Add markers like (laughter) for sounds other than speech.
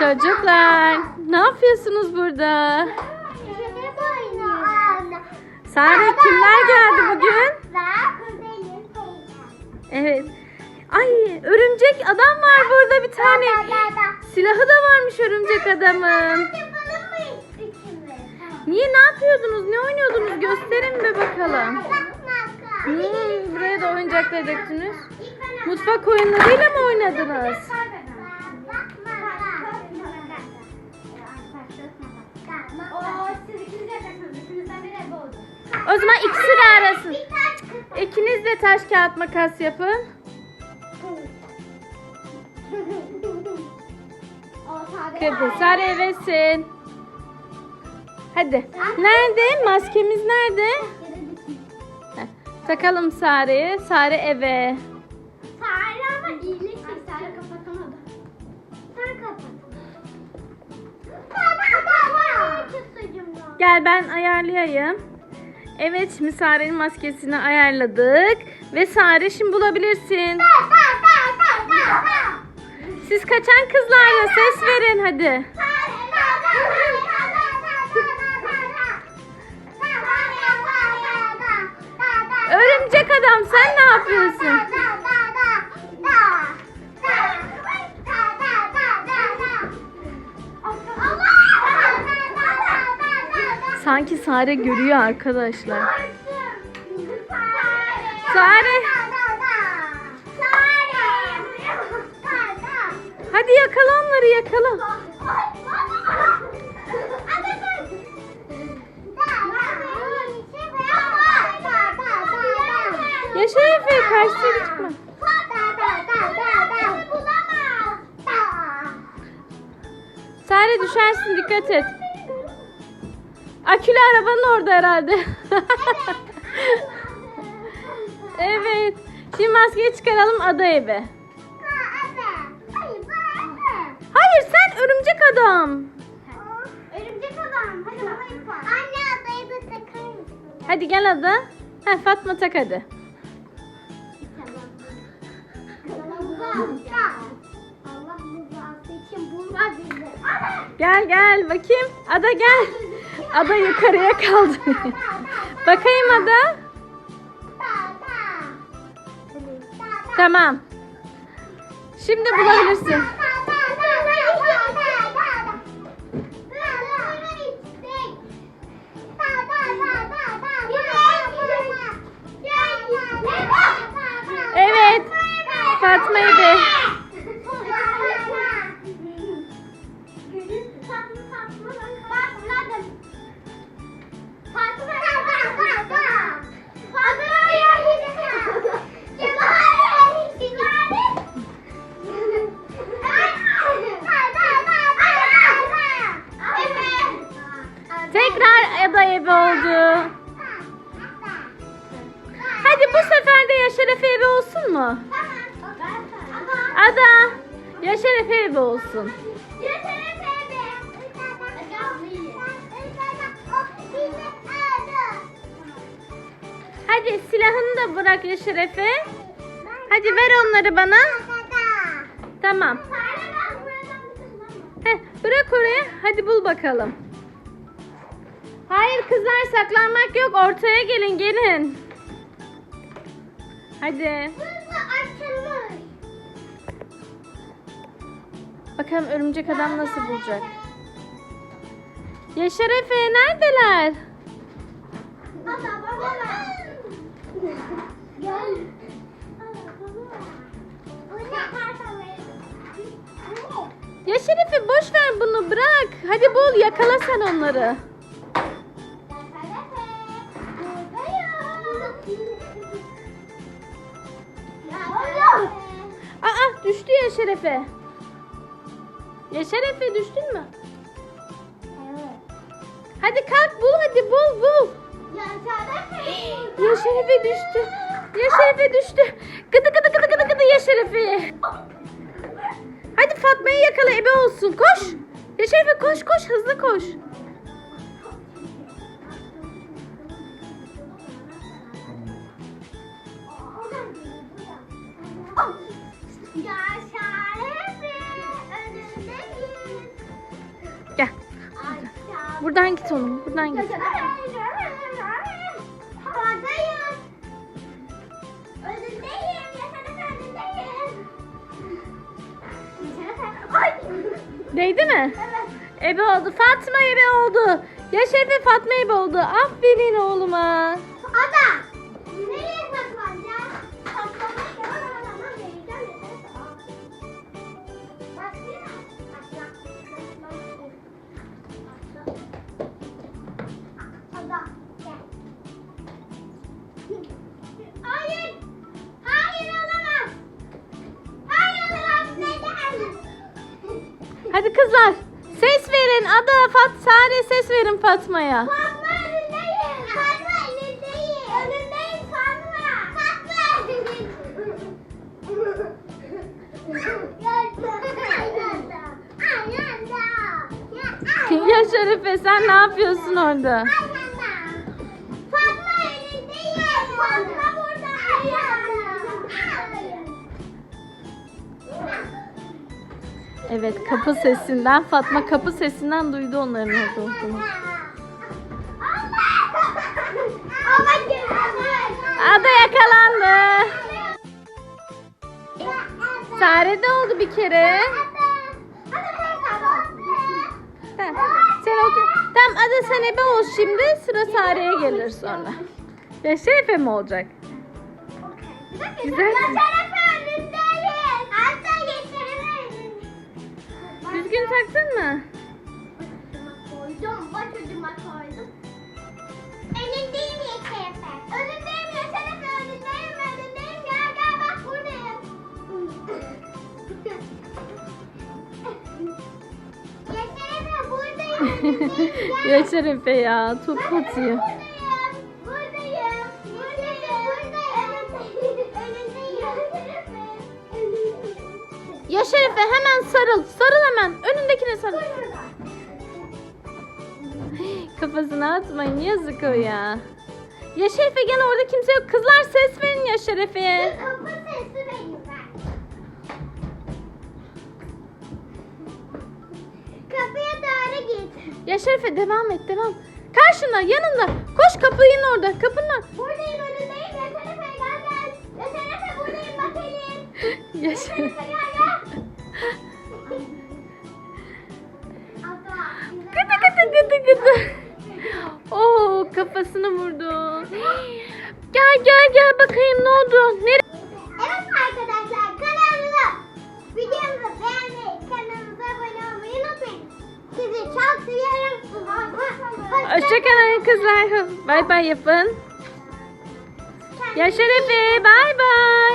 Çocuklar ne yapıyorsunuz burada? Sare kimler geldi bugün? Evet. Ay örümcek adam var burada bir tane. Silahı da varmış örümcek adamın. Niye ne yapıyordunuz? Ne oynuyordunuz? Gösterin bir bakalım. Hmm, buraya da oyuncaklar döktünüz. Mutfak oyunlarıyla mı oynadınız? O zaman ikisi de arasın. İkiniz de taş kağıt makas yapın. Kırdı. Sare evesin. Hadi. Nerede? Maskemiz nerede? Heh, Takalım Sare'ye. Sare eve. Sare ama iyilik Sare kapatamadı. Sen kapat. Gel ben ayarlayayım. Evet şimdi Sare'nin maskesini ayarladık. Ve Sare şimdi bulabilirsin. Siz kaçan kızlarla ses verin hadi. Örümcek adam sen ne yapıyorsun? Sanki Sare görüyor arkadaşlar. Sare. Hadi yakala onları yakala. Yaşa Efe karşısına çıkma. Sare düşersin dikkat et. Akülü arabanın orada herhalde. (laughs) evet. Şimdi maskeyi çıkaralım ada eve. Hayır sen örümcek adam. Örümcek adam. Hadi. Anne adayı da takar mısın? Hadi gel ada. Ha Fatma tak hadi. Gel gel bakayım. Ada gel. Ada yukarıya kaldı. Bakayım ada. Tamam. Şimdi bulabilirsin. Evet. Fatma. Evi oldu. Hadi bu sefer de Yaşar Efe evi olsun mu? Ada. Yaşar Efe evi olsun. Hadi silahını da bırak Yaşar Efe. Hadi ver onları bana. Tamam. Heh, bırak oraya. Hadi bul bakalım. Hayır kızlar saklanmak yok. Ortaya gelin gelin. Hadi. Bakalım örümcek adam nasıl bulacak. Yaşar Efe neredeler? Gel. Yaşar Efe boş ver bunu bırak. Hadi bul yakala sen onları. Aa düştü Yaşar Efe. Yaşar Efe düştün mü? Hadi kalk bul hadi bul bul. Yaşar Efe düştü. Yaşar Efe düştü. Gıdı gıdı gıdı gıdı gıdı Yaşar Efe. Hadi Fatma'yı yakala ebe olsun. Koş. Yaşar Efe koş koş hızlı koş. Gel. Buradan git oğlum. Buradan git. Değdi mi? Evet. Ebe oldu. Fatma ebe oldu. Yaşefe Fatma ebe oldu. Aferin oğluma. Hadi kızlar. Ses verin. Ada, Fat, Sare ses verin Fatma'ya. Fatma önündeyim. Fatma önündeyim. Önündeyim Fatma. Fatma. ya Şerife sen ne yapıyorsun orada? Fatma Evet kapı sesinden Fatma kapı sesinden duydu onların orada olduğunu. Ada yakalandı. Sare de oldu bir kere. Tamam. Sen olacak. Tamam Ada sen ebe ol şimdi. Sıra Sare'ye gelir sonra. Ya Şerife mi olacak? Güzel. (laughs) önündeyim. Gel. ya top atıyor. Buradayım, buradayım, buradayım, buradayım. Önündeyim. Ya Şerife hemen sarıl. Sarıl hemen. Önündekine sarıl. Kafasına atmayın yazık o ya. Ya Şerife gel orada kimse yok. Kızlar ses verin ya Şerife'ye. Ya Şerife devam et devam. Karşında yanında. Koş kapının orada. Kapının. Buradayım önündeyim. Yaşar Efe gel gel. Yaşar Efe buradayım bak. Ya Şerife. Gel gel. Oo kafasını vurdu. (gasps) Gel gel gel bakayım ne oldu? Nere Hoşçakalın kızlar. Bay bay yapın. Ya Şerefe bay bay.